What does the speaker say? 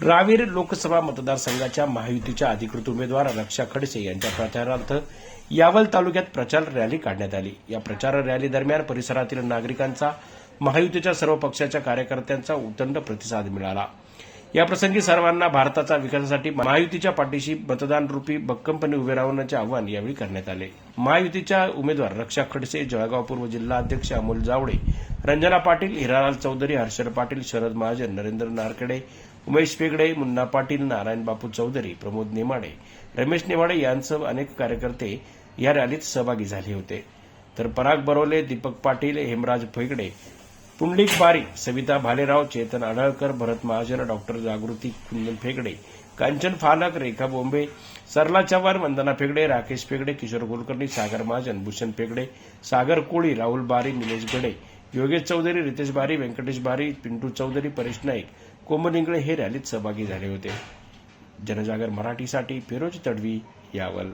रावेर लोकसभा मतदारसंघाच्या महायुतीच्या अधिकृत उमेदवार रक्षा खडसे यांच्या प्रचारार्थ यावल तालुक्यात प्रचार रॅली काढण्यात आली. या प्रचार रॅली दरम्यान परिसरातील नागरिकांचा महायुतीच्या सर्व पक्षाच्या कार्यकर्त्यांचा उदंड प्रतिसाद मिळाला. याप्रसंगी सर्वांना भारताचा विकासासाठी महायुतीच्या पाठीशी मतदान रूपी भक्कमपणे उभे राहण्याचे आवाहन यावेळी करण्यात आले. महायुतीच्या उमेदवार रक्षा खडसे जळगाव पूर्व जिल्हा अध्यक्ष अमोल जावडे रंजना पाटील हिरालाल चौधरी हर्षद पाटील शरद महाजन नरेंद्र नारकडे उमेश पेगडे मुन्ना पाटील नारायण बापू चौधरी प्रमोद नेमाडे रमेश नेमाडे यांसह अनेक कार्यकर्ते या रॅलीत सहभागी झाले होते. तर पराग बरोले दीपक पाटील हेमराज फेगडे पुंडलिक बारी सविता भालेराव चेतन आढळकर भरत महाजन डॉक्टर जागृती कुंदन फेगडे कांचन फालक रेखा बोंबे सरला चव्हाण वंदना फेगडे राकेश फेगडे किशोर कुलकर्णी सागर महाजन भूषण फेगडे सागर कोळी राहुल बारी निलेश गडे योगेश चौधरी रितेश बारी व्यंकटेश बारी पिंटू चौधरी परेश नाईक कोमल इंगळे हे रॅलीत सहभागी झाले होते. जनजागर मराठीसाठी फिरोज तडवी यावल.